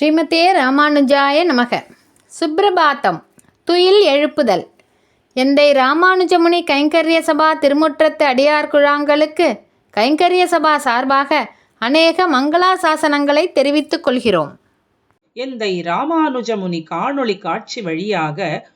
ஸ்ரீமதே ராமானுஜாய நமக. சுப்ரபாத்தம். துயில் எழுப்புதல். எந்தை ராமானுஜமுனி கைங்கரிய சபா திருமுற்றத்து அடியார் குழாங்களுக்கு கைங்கரிய சபா சார்பாக அநேக மங்களாசாசனங்களை தெரிவித்துக் கொள்கிறோம். எந்தை ராமானுஜமுனி காணொளி காட்சி வழியாக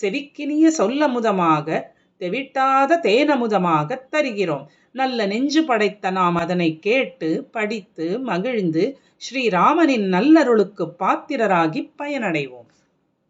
செவிக்கினிய சொல்லமுதமாக தெவிட்டாத தேனமுதமாகத் தருகிறோம். நல்ல நெஞ்சு படைத்த நாம் அதனை கேட்டு படித்து மகிழ்ந்து ஸ்ரீராமனின் நல்லருளுக்கு பாத்திரராகி பயனடைவோம்.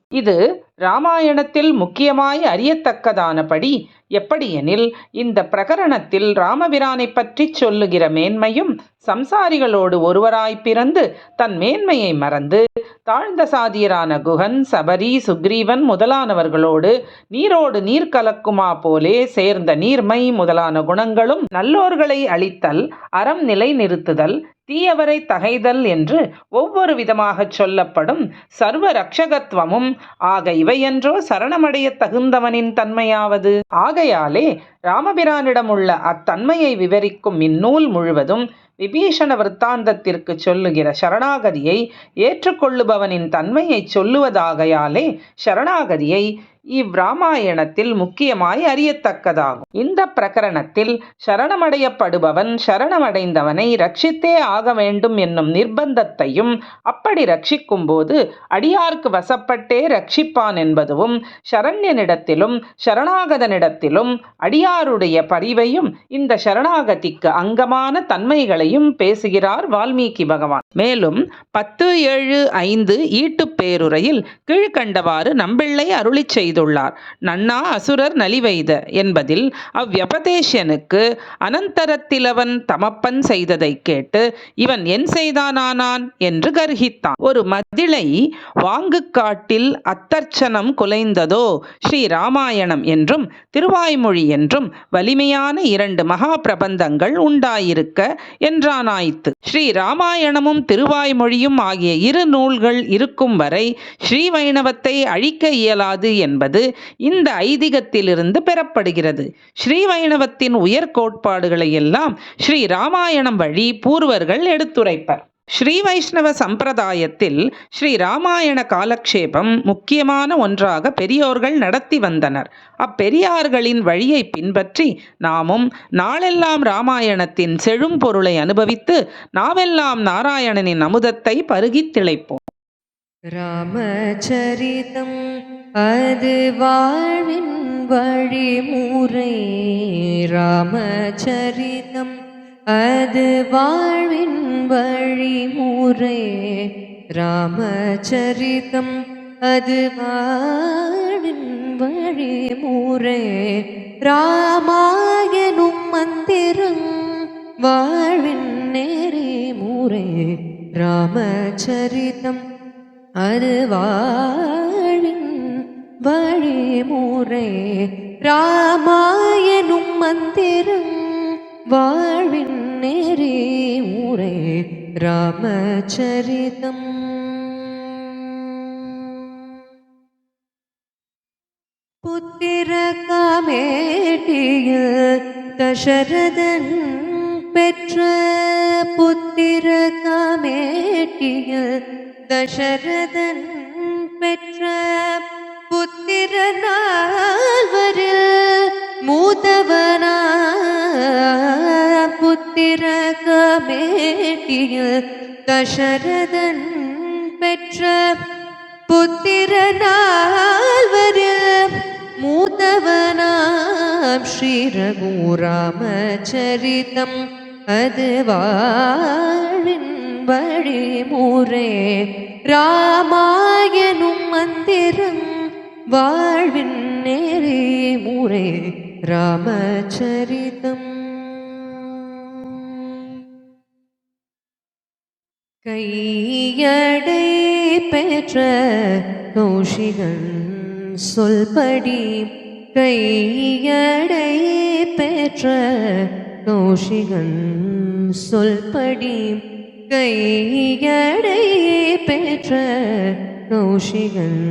இது ராமாயணத்தில் முக்கியமாய் அறியத்தக்கதானபடி எப்படியெனில் இந்த பிரகரணத்தில் ராமபிரானை பற்றி சொல்லுகிற மேன்மையும் சம்சாரிகளோடு ஒருவராய் பிறந்து தன் மேன்மையை மறந்து தாழ்ந்த சாதியரான குகன் சபரி சுக்ரீவன் முதலானவர்களோடு நீரோடு நீர் கலக்குமா போலே சேர்ந்த நீர்மை முதலான குணங்களும் நல்லோர்களை அழித்தல் அறம் நிலை நிறுத்துதல் தீயவரை தகைதல் என்று ஒவ்வொரு விதமாகச் சொல்லப்படும் சர்வ ரக்ஷகத்துவமும் ஆக இவையென்றோ சரணமடைய தகுந்தவனின் தன்மையாவது. ஆகையாலே ராமபிரானிடமுள்ள அத்தன்மையை விவரிக்கும் இந்நூல் முழுவதும் விபீஷண விற்த்தாந்தத்திற்கு சொல்லுகிற சரணாகதியை ஏற்றுக்கொள்ளுபவனின் தன்மையை சொல்லுவதாகையாலே சரணாகதியை இவ்ராமாயணத்தில் முக்கியமாய் அறியத்தக்கதாகும். இந்த பிரகரணத்தில் சரணமடையப்படுபவன் சரணமடைந்தவனை ரட்சித்தே ஆக வேண்டும் என்னும் நிர்பந்தத்தையும் அப்படி ரட்சிக்கும் போது அடியார்க்கு வசப்பட்டே ரட்சிப்பான் என்பதுவும் சரண்யனிடத்திலும் சரணாகதனிடத்திலும் அடியாருடைய பரிவையும் இந்த சரணாகதிக்கு அங்கமான தன்மைகளையும் பேசுகிறார் வால்மீகி பகவான். மேலும் பத்து ஏழு ஐந்து ஈட்டுப் பேருரையில் கீழ்கண்டவாறு நம்பிள்ளை அருளிச் செய்துள்ளார். நன்னா அசுரர் நலிவைத என்பதில் அவ்வியபதேஷனுக்கு அனந்தரத்திலவன் தமப்பன் செய்ததை கேட்டு இவன் என் செய்தானானான்? என்று கர்ஹித்தான் ஒரு மதிளை வாங்குக்காட்டில் அத்தர்ச்சனம் குலைந்ததோ ஸ்ரீ ராமாயணம் என்றும் திருவாய்மொழி என்றும் வலிமையான இரண்டு மகா பிரபந்தங்கள் உண்டாயிருக்க என்றானாய்த்து. ஸ்ரீ ராமாயணமும் திருவாய்மொழியும் ஆகிய இரு நூல்கள் இருக்கும் வரை ஸ்ரீ வைணவத்தை அழிக்க இயலாது என்பது இந்த ஐதீகத்திலிருந்து பெறப்படுகிறது. ஸ்ரீ வைணவத்தின் உயர் கோட்பாடுகளை எல்லாம் ஸ்ரீ ராமாயணம் வழி பூர்வர்கள் எடுத்துரைப்பர். ஸ்ரீ வைஷ்ணவ சம்பிரதாயத்தில் ஸ்ரீ ராமாயண காலக்ஷேபம் முக்கியமான ஒன்றாக பெரியோர்கள் நடத்தி வந்தனர். அப்பெரியார்களின் வழியை பின்பற்றி நாமும் நாளெல்லாம் ராமாயணத்தின் செழும் பொருளை அனுபவித்து நாவெல்லாம் நாராயணனின் அமுதத்தை பருகித் திளைப்போம். ராமச்சரிதம் அது வாழ்வின் வழிமுறை. ராமச்சரிதம் அது வாழ்வின் வழிமுறை. ராமச்சரிதம் அது வாழ்வின் வழிமுறை. ராமாயணும் மந்திரம் வாழ்வின் நெறிமுறை. ராமச்சரிதம் அருவாழின் வழிமுறை ராமாயணும் மந்திரம் வாழ்வின் நெறி முறை ராமச்சரிதம். புத்திர காமேட்டியில் தசரதன் பெற்ற புத்திர காமேட்டியில் தசரதன் பெற்ற புத்திரநால்வரில் மூத்தவனா புத்திர கமேட்டியில் தசரதன் பெற்ற புத்திரனால்வரில் மூத்தவனாம் ஸ்ரீரகுராமச்சரிதம் ரகுராமச்சரிதம் வழிமுறை ராமாயணும் மந்திரம் வாழ்வின் நெறிமுறை ராமச்சரிதம். கையடை பெற்ற கௌஷிகன் சொல்படி கையடை பெற்ற கௌஷிகன் சொல்படி கையடை பெற்ற கௌஷிகன்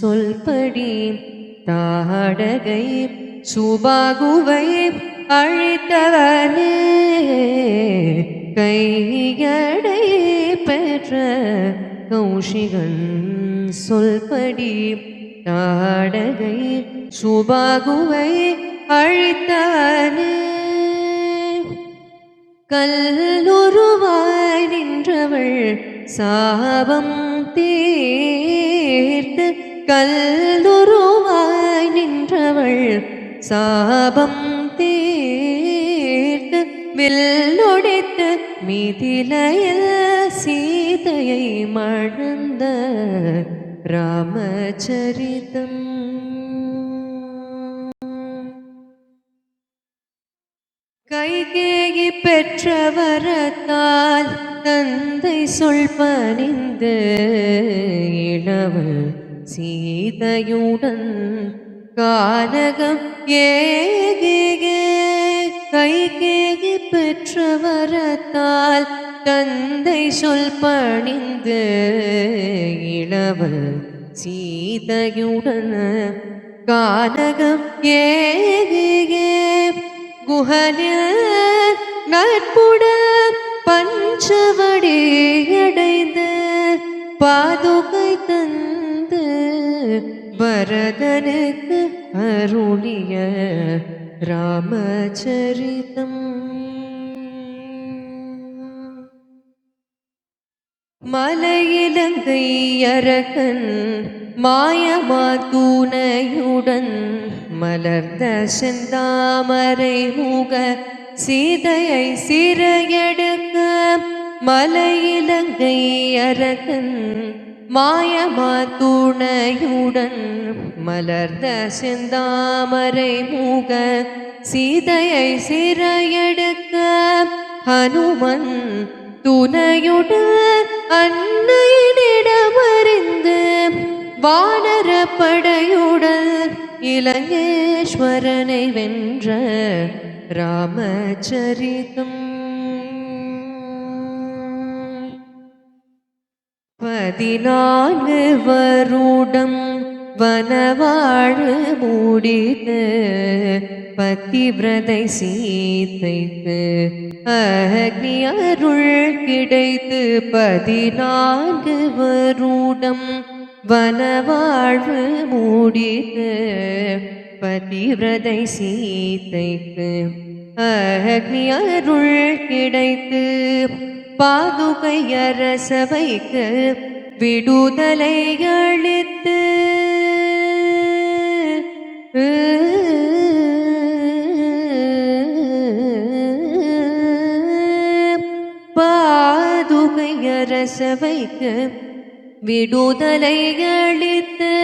சொல்படி தாடகை சுபாகுவை அழித்தவனே. கையடை பெற்ற கௌஷிகன் சொல்படி தாடகை சுபாகுவை அழித்தவனே. கல்லுரு அவள் சாபம் தீர்த்து கல்லுருவாய் நின்றவள் சாபம் தீர்த்து வில்லொடித்து மிதிலையில் சீதையை மணந்த ராமச்சரிதம். கைகே பெற்ற வரத்தால் தந்தை சொல் பணிந்து இளவல் சீதையுடன் கானகம் ஏகியே கைகேகி பெற்ற வரத்தால் தந்தை சொல் பணிந்து இளவல் சீதையுடன் கானகம் ஏகே குஹனில் நட்புட பஞ்சவடி அடைந்து பாதுகை தந்து பரதனுக்கு அருளிய ராமச்சரிதம். மலையிலங்கை அரகன் மாயமா தூணையுடன் மலர்ந்த செந்தாமரை முக சீதையை சிறையெடுக்க மலையிலங்கை அரகன் மாயமா தூணையுடன் மலர்ந்த செந்தாமரை மூக சீதையை சிறையெடுக்க ஹனுமன் துணையுடன் அன்னையினிடமறிந்து வானர படையுடன் இலங்கேஸ்வரனை வென்ற ராமச்சரிதம். பதினான்கு வருடம் வனவாழ் மூடித்து பத்திவிரதை சீத்தைத்து அக்னி அருள் கிடைத்து பதினான்கு வருடம் வனவாழ்வு முடித்து பதிவிரதை சீத்தைக்கு அக்னி அருள் கிடைத்து பாதுகை அரசவைக்கு விடுதலை அளித்து. பாதுகை அரசவைக்கு விடுதலை அளித்து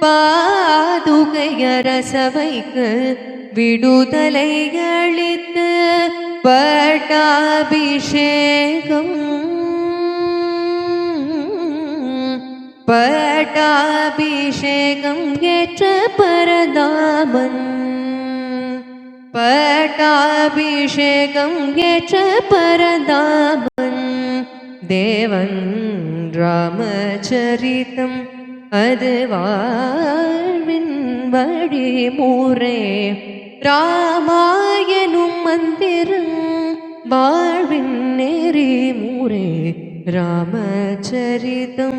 பாதுகையரசவைக்கு விடுதலை அளித்து பட்டாபிஷேகம். பட்டாபிஷேகம் ஏற்ற பரதாமன் பட்டாபிஷேகம் ஏற்ற பரதாமன் தேவன் ராமச்சரித்தம் அது வாழ்வின் வழிமுறை. ராமாயணும் மந்திரம் வாழ்வின் நெறிமுறை. ராமச்சரிதம்